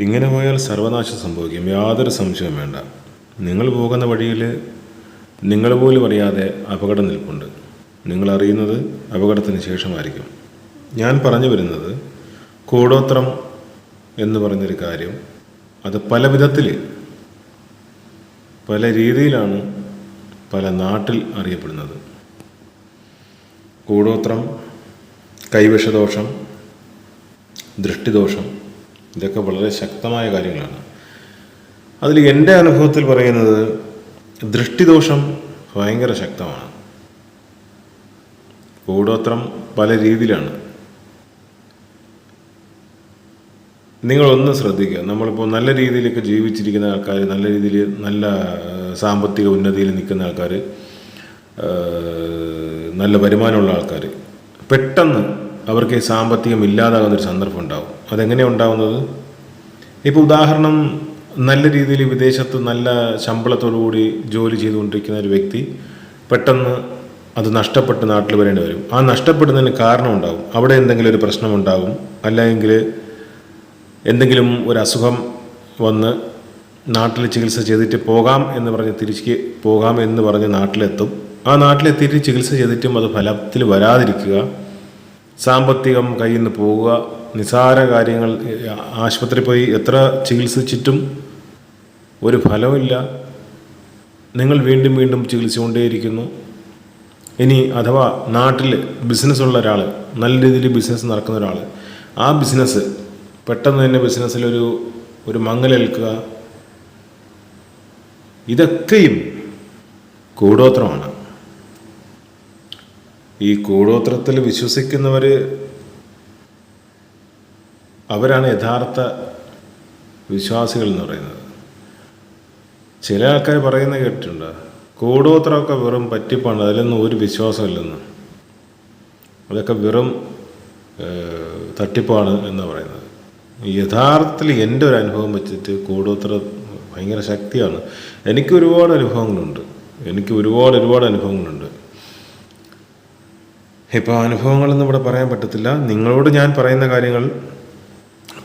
ഇങ്ങനെ പോയാൽ സർവനാശം സംഭവിക്കും. യാതൊരു സംശയവും വേണ്ട. നിങ്ങൾ പോകുന്ന വഴിയിൽ നിങ്ങൾ പോലും അറിയാതെ അപകടം നിൽപ്പുണ്ട്. നിങ്ങൾ അറിയുന്നത് അപകടത്തിന് ശേഷമായിരിക്കും. ഞാൻ പറഞ്ഞു വരുന്നത് കൂടോത്രം എന്ന് പറഞ്ഞൊരു കാര്യം അത് പല വിധത്തിൽ പല രീതിയിലാണ് പല നാട്ടിൽ അറിയപ്പെടുന്നത്. കൂടോത്രം കൈവശദോഷം ദൃഷ്ടിദോഷം ഇതൊക്കെ വളരെ ശക്തമായ കാര്യങ്ങളാണ്. അതിൽ എന്റെ അനുഭവത്തിൽ പറയുന്നത് ദൃഷ്ടിദോഷം ഭയങ്കര ശക്തമാണ്. കൂടോത്രം പല രീതിയിലാണ്. നിങ്ങളൊന്ന് ശ്രദ്ധിക്കുക. നമ്മളിപ്പോൾ നല്ല രീതിയിലൊക്കെ ജീവിച്ചിരിക്കുന്ന ആൾക്കാർ നല്ല രീതിയിൽ നല്ല സാമ്പത്തിക ഉന്നതിയിൽ നിൽക്കുന്ന ആൾക്കാർ നല്ല വരുമാനമുള്ള ആൾക്കാർ പെട്ടെന്ന് അവർക്ക് സാമ്പത്തികം ഇല്ലാതാകുന്നൊരു സന്ദർഭം ഉണ്ടാവും. അതെങ്ങനെയാണ് ഉണ്ടാവുന്നത്? ഇപ്പോൾ ഉദാഹരണം നല്ല രീതിയിൽ വിദേശത്ത് നല്ല ശമ്പളത്തോടുകൂടി ജോലി ചെയ്തുകൊണ്ടിരിക്കുന്ന ഒരു വ്യക്തി പെട്ടെന്ന് അത് നഷ്ടപ്പെട്ട് നാട്ടിൽ വരേണ്ടി വരും. ആ നഷ്ടപ്പെടുന്നതിന് കാരണമുണ്ടാകും അവിടെ എന്തെങ്കിലും ഒരു പ്രശ്നമുണ്ടാകും അല്ലെങ്കിൽ എന്തെങ്കിലും ഒരു അസുഖം വന്ന് നാട്ടിൽ ചികിത്സ ചെയ്തിട്ട് പോകാം എന്ന് പറഞ്ഞ് തിരിച്ച് പോകാം എന്ന് പറഞ്ഞ് നാട്ടിലെത്തും. ആ നാട്ടിലെത്തിയിട്ട് ചികിത്സ ചെയ്തിട്ടും അത് ഫലത്തിൽ വരാതിരിക്കുക സാമ്പത്തികം കയ്യിൽ നിന്ന് പോവുക നിസാര കാര്യങ്ങൾ ആശുപത്രി പോയി എത്ര ചികിത്സിച്ചിട്ടും ഒരു ഫലമില്ല നിങ്ങൾ വീണ്ടും വീണ്ടും ചികിത്സിച്ചുകൊണ്ടേയിരിക്കുന്നു. ഇനി അഥവാ നാട്ടിൽ ബിസിനസ്സുള്ള ഒരാൾ നല്ല രീതിയിൽ ബിസിനസ് നടക്കുന്ന ഒരാൾ ആ ബിസിനസ് പെട്ടെന്ന് തന്നെ ബിസിനസ്സിലൊരു ഒരു മങ്ങലേൽക്കുക ഇതൊക്കെയും കൂടോത്രമാണ്. ഈ കൂടോത്രത്തിൽ വിശ്വസിക്കുന്നവർ അവരാണ് യഥാർത്ഥ വിശ്വാസികൾ എന്ന് പറയുന്നത്. ചില ആൾക്കാർ പറയുന്ന കേട്ടിട്ടുണ്ട് കൂടോത്രമൊക്കെ വെറും പറ്റിപ്പാണ് അതിലൊന്നും ഒരു വിശ്വാസമില്ലെന്ന്. അതൊക്കെ വെറും തട്ടിപ്പാണ് എന്ന് പറയുന്നത്. യഥാർത്ഥത്തിൽ എന്റെ ഒരു അനുഭവം വെച്ചിട്ട് കൂടോത്ര ഭയങ്കര ശക്തിയാണ്. എനിക്ക് ഒരുപാട് അനുഭവങ്ങളുണ്ട്. എനിക്ക് ഒരുപാട് ഒരുപാട് അനുഭവങ്ങളുണ്ട്. ഇപ്പോൾ അനുഭവങ്ങളൊന്നും ഇവിടെ പറയാൻ പറ്റത്തില്ല. നിങ്ങളോട് ഞാൻ പറയുന്ന കാര്യങ്ങൾ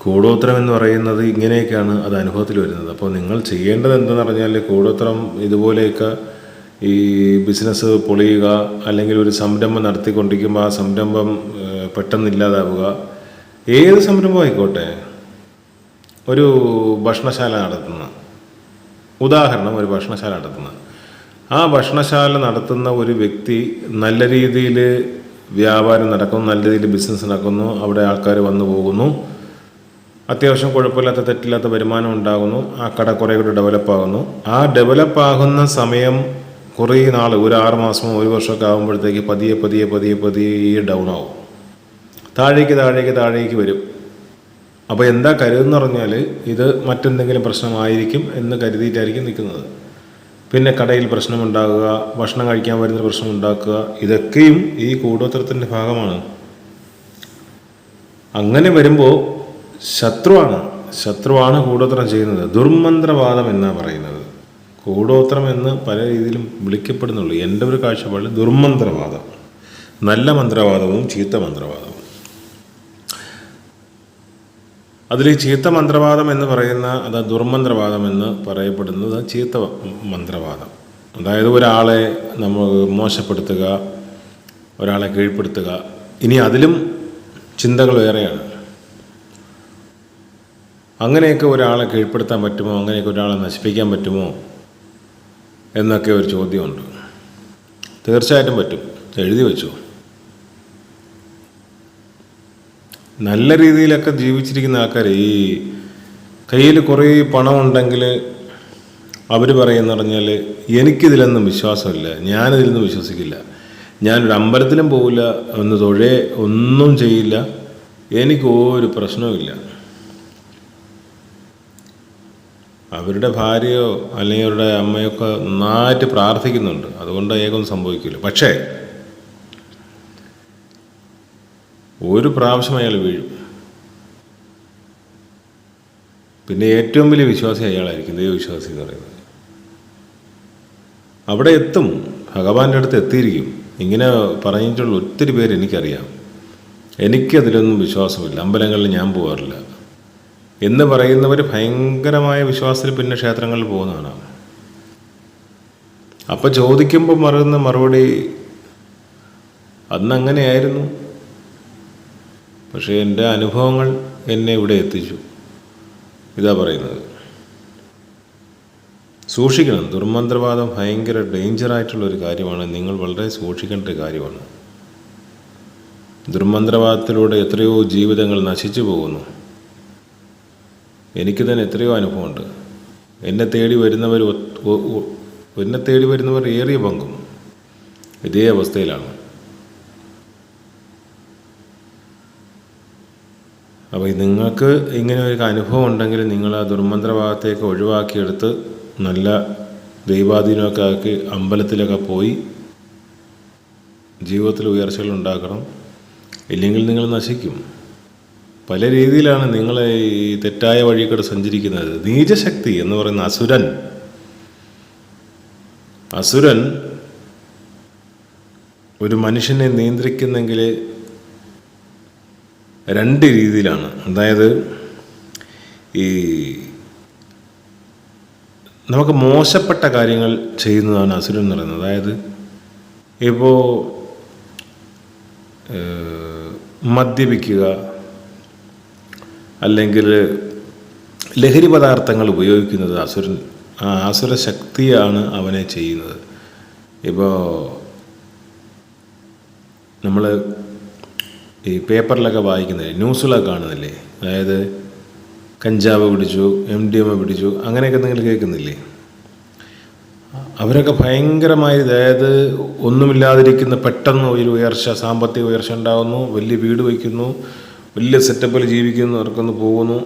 കൂടോത്രം എന്ന് പറയുന്നത് ഇങ്ങനെയൊക്കെയാണ് അത് അനുഭവത്തിൽ വരുന്നത്. അപ്പോൾ നിങ്ങൾ ചെയ്യേണ്ടത് എന്തെന്ന് പറഞ്ഞാൽ കൂടോത്രം ഇതുപോലെയൊക്കെ ഈ ബിസിനസ് പൊളിയുക അല്ലെങ്കിൽ ഒരു സംരംഭം നടത്തിക്കൊണ്ടിരിക്കുമ്പോൾ ആ സംരംഭം പെട്ടെന്ന് ഇല്ലാതാവുക. ഏത് സംരംഭം ആയിക്കോട്ടെ? ഒരു ഭക്ഷണശാല നടത്തുന്ന ഉദാഹരണം ഒരു ഭക്ഷണശാല നടത്തുന്ന. ആ ഭക്ഷണശാല നടത്തുന്ന ഒരു വ്യക്തി നല്ല രീതിയിൽ വ്യാപാരം നടക്കുന്നു നല്ല രീതിയിൽ ബിസിനസ് നടക്കുന്നു അവിടെ ആൾക്കാർ വന്നു പോകുന്നു. അത്യാവശ്യം കുഴപ്പമില്ലാത്ത തെറ്റില്ലാത്ത വരുമാനം ഉണ്ടാകുന്നു. ആ കട കുറേ കൂടി ഡെവലപ്പ് ആകുന്നു. ആ ഡെവലപ്പ് ആകുന്ന സമയം കുറേ നാൾ ഒരു ആറ് മാസമോ ഒരു വർഷമൊക്കെ ആകുമ്പോഴത്തേക്ക് പതിയെ പതിയെ പതിയെ പതിയെ ഡൗൺ ആവും. താഴേക്ക് താഴേക്ക് താഴേക്ക് വരും. അപ്പോൾ എന്താ കരുതെന്ന് പറഞ്ഞാൽ ഇത് മറ്റെന്തെങ്കിലും പ്രശ്നമായിരിക്കും എന്ന് കരുതിയിട്ടായിരിക്കും നിൽക്കുന്നത്. പിന്നെ കടയിൽ പ്രശ്നമുണ്ടാകുക ഭക്ഷണം കഴിക്കാൻ വരുന്ന പ്രശ്നം ഉണ്ടാക്കുക ഇതൊക്കെയും ഈ കൂടോത്രത്തിന്റെ ഭാഗമാണ്. അങ്ങനെ വരുമ്പോൾ ശത്രുവാണ്. ശത്രുവാണ് കൂടോത്രം ചെയ്യുന്നത്. ദുർമന്ത്രവാദം എന്നാണ് പറയുന്നത്. കൂടോത്രം എന്ന് പല രീതിയിലും വിളിക്കപ്പെടുന്നുള്ളൂ. എന്റെ ഒരു കാഴ്ചപ്പാടിൽ ദുർമന്ത്രവാദം. നല്ല മന്ത്രവാദവും ചീത്ത മന്ത്രവാദവും. അതിൽ ചീത്ത മന്ത്രവാദം എന്ന് പറയുന്ന അത് ദുർമന്ത്രവാദം എന്ന് പറയപ്പെടുന്നത് ചീത്ത മന്ത്രവാദം. അതായത് ഒരാളെ നമ്മൾ മോശപ്പെടുത്തുക ഒരാളെ കീഴ്പ്പെടുത്തുക. ഇനി അതിലും ചിന്തകൾ ഏറെയാണ് അങ്ങനെയൊക്കെ ഒരാളെ കീഴ്പ്പെടുത്താൻ പറ്റുമോ? അങ്ങനെയൊക്കെ ഒരാളെ നശിപ്പിക്കാൻ പറ്റുമോ? എന്നൊക്കെ ഒരു ചോദ്യമുണ്ട്. തീർച്ചയായിട്ടും പറ്റും. എഴുതി വെച്ചു. നല്ല രീതിയിലൊക്കെ ജീവിച്ചിരിക്കുന്ന ആൾക്കാർ ഈ കയ്യിൽ കുറേ പണമുണ്ടെങ്കിൽ അവർ പറയുന്ന പറഞ്ഞാൽ എനിക്കിതിലൊന്നും വിശ്വാസമില്ല. ഞാനിതിലൊന്നും വിശ്വസിക്കില്ല. ഞാനൊരു അമ്പലത്തിലും പോവില്ല. ഒന്ന് തൊഴേ ഒന്നും ചെയ്യില്ല. എനിക്ക് ഒരു പ്രശ്നവുമില്ല. അവരുടെ ഭാര്യയോ അല്ലെങ്കിൽ അവരുടെ അമ്മയൊക്കെ നന്നായിട്ട് പ്രാർത്ഥിക്കുന്നുണ്ട്. അതുകൊണ്ട് ഏകം സംഭവിക്കില്ല. പക്ഷേ ഒരു പ്രാവശ്യം അയാൾ വീഴും. പിന്നെ ഏറ്റവും വലിയ വിശ്വാസി അയാളായിരിക്കും ദൈവവിശ്വാസി എന്ന് പറയുന്നത്. അവിടെ എത്തും. ഭഗവാന്റെ അടുത്ത് എത്തിയിരിക്കും. ഇങ്ങനെ പറഞ്ഞിട്ടുള്ള ഒത്തിരി പേര് എനിക്കറിയാം. എനിക്കതിലൊന്നും വിശ്വാസമില്ല. അമ്പലങ്ങളിൽ ഞാൻ പോകാറില്ല എന്ന് പറയുന്നവർ ഭയങ്കരമായ വിശ്വാസത്തിൽ പിന്നെ ക്ഷേത്രങ്ങളിൽ പോകുന്നതാണ് അപ്പം ചോദിക്കുമ്പോൾ മറുകുന്ന മറുപടി അന്ന് അങ്ങനെയായിരുന്നു പക്ഷേ എന്റെ അനുഭവങ്ങൾ എന്നെ ഇവിടെ എത്തിച്ചു. ഇതാ പറയുന്നത്. സൂക്ഷിക്കണം. ദുർമന്ത്രവാദം ഭയങ്കര ഡേഞ്ചറായിട്ടുള്ള ഒരു കാര്യമാണ്. നിങ്ങൾ വളരെ സൂക്ഷിക്കേണ്ട ഒരു കാര്യമാണ്. ദുർമന്ത്രവാദത്തിലൂടെ എത്രയോ ജീവിതങ്ങൾ നശിച്ചു പോകുന്നു. എനിക്ക് തന്നെ എത്രയോ അനുഭവമുണ്ട്. എന്നെ തേടി വരുന്നവർ എന്നെ തേടി വരുന്നവർ ഏറിയ പങ്കും ഇതേ അവസ്ഥയിലാണ്. അപ്പോൾ നിങ്ങൾക്ക് ഇങ്ങനെ ഒരു അനുഭവം ഉണ്ടെങ്കിൽ നിങ്ങൾ ആ ദുർമന്ത്രഭാഗത്തേക്ക് ഒഴിവാക്കിയെടുത്ത് നല്ല ദൈവാധീനമൊക്കെ ആക്കി അമ്പലത്തിലൊക്കെ പോയി ജീവിതത്തിൽ ഉയർച്ചകൾ ഉണ്ടാക്കണം. ഇല്ലെങ്കിൽ നിങ്ങൾ നശിക്കും. പല രീതിയിലാണ് നിങ്ങൾ ഈ തെറ്റായ വഴിക്കൂടെ സഞ്ചരിക്കുന്നത്. നീചശക്തി എന്ന് പറയുന്ന അസുരൻ. അസുരൻ ഒരു മനുഷ്യനെ നിയന്ത്രിക്കുന്നെങ്കിൽ രണ്ട് രീതിയിലാണ്. അതായത് ഈ നമുക്ക് മോശപ്പെട്ട കാര്യങ്ങൾ ചെയ്യുന്നതാണ് അസുരൻ എന്ന് പറയുന്നത്. അതായത് ഇപ്പോൾ മദ്യപിക്കുക അല്ലെങ്കിൽ ലഹരി പദാർത്ഥങ്ങൾ ഉപയോഗിക്കുന്നത് അസുരൻ ആ അസുര ശക്തിയാണ് അവനെ ചെയ്യുന്നത്. ഇപ്പോൾ നമ്മൾ ഈ പേപ്പറിലൊക്കെ വായിക്കുന്നില്ലേ? ന്യൂസുകളൊക്കെ കാണുന്നില്ലേ? അതായത് കഞ്ചാവ് പിടിച്ചു എം ഡി എ പിടിച്ചു അങ്ങനെയൊക്കെ നിങ്ങൾ കേൾക്കുന്നില്ലേ? അവരൊക്കെ ഭയങ്കരമായി അതായത് ഒന്നുമില്ലാതിരിക്കുന്ന പെട്ടെന്ന് ഒരു ഉയർച്ച സാമ്പത്തിക ഉയർച്ച ഉണ്ടാകുന്നു വലിയ വീട് വയ്ക്കുന്നു വലിയ സെറ്റപ്പിൽ ജീവിക്കുന്നു ഇറക്കുന്നു പോകുന്നു.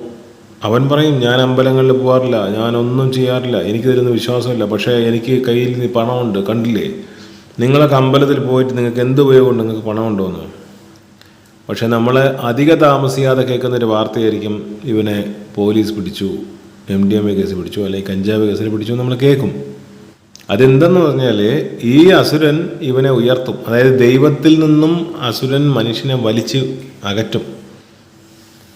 അവൻ പറയും ഞാൻ അമ്പലങ്ങളിൽ പോകാറില്ല ഞാനൊന്നും ചെയ്യാറില്ല എനിക്ക് തരുന്ന വിശ്വാസമില്ല പക്ഷേ എനിക്ക് കയ്യിൽ പണമുണ്ട് കണ്ടില്ലേ? നിങ്ങളൊക്കെ അമ്പലത്തിൽ പോയിട്ട് നിങ്ങൾക്ക് എന്ത് ഉപയോഗമുണ്ട്? നിങ്ങൾക്ക് പണമുണ്ടോയെന്ന് പക്ഷേ നമ്മൾ അധിക താമസിയാതെ കേൾക്കുന്നൊരു വാർത്തയായിരിക്കും ഇവനെ പോലീസ് പിടിച്ചു M D M A case പിടിച്ചു അല്ലെങ്കിൽ കഞ്ചാവ് കേസിൽ പിടിച്ചു നമ്മൾ കേൾക്കും. അതെന്തെന്ന് പറഞ്ഞാൽ ഈ അസുരൻ ഇവനെ ഉയർത്തും. അതായത് ദൈവത്തിൽ നിന്നും അസുരൻ മനുഷ്യനെ വലിച്ച് അകറ്റും.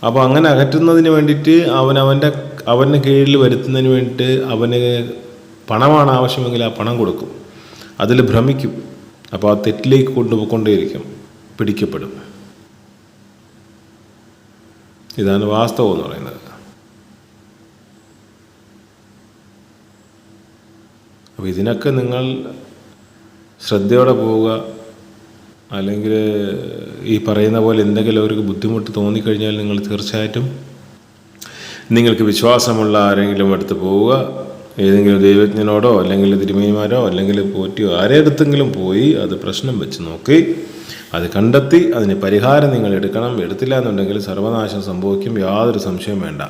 അപ്പോൾ അങ്ങനെ അകറ്റുന്നതിന് വേണ്ടിയിട്ട് അവൻ അവന്റെ അവന് കീഴിൽ വരുത്തുന്നതിന് വേണ്ടിയിട്ട് അവന് പണമാണ് ആവശ്യമെങ്കിൽ ആ പണം കൊടുക്കും. അതിൽ ഭ്രമിക്കും. അപ്പോൾ ആ തെറ്റിലേക്ക് കൊണ്ടുപോയിക്കൊണ്ടേയിരിക്കും പിടിക്കപ്പെടും. ഇതാണ് വാസ്തവം എന്ന് പറയുന്നത്. അപ്പോൾ ഇതിനൊക്കെ നിങ്ങൾ ശ്രദ്ധയോടെ പോവുക. അല്ലെങ്കിൽ ഈ പറയുന്ന പോലെ എന്തെങ്കിലും അവർക്ക് ബുദ്ധിമുട്ട് തോന്നിക്കഴിഞ്ഞാൽ നിങ്ങൾ തീർച്ചയായിട്ടും നിങ്ങൾക്ക് വിശ്വാസമുള്ള ആരെങ്കിലും അടുത്ത് പോവുക. ഏതെങ്കിലും ദൈവജ്ഞനോടോ അല്ലെങ്കിൽ തിരുമേനിമാരോ അല്ലെങ്കിൽ പോറ്റിയോ ആരെ അടുത്തെങ്കിലും പോയി അത് പ്രശ്നം വെച്ച് നോക്കി. അത് കണ്ടെത്തി അതിന് പരിഹാരം നിങ്ങൾ എടുക്കണം. എടുത്തില്ല എന്നുണ്ടെങ്കിൽ സർവനാശം സംഭവിക്കും. യാതൊരു സംശയം വേണ്ട.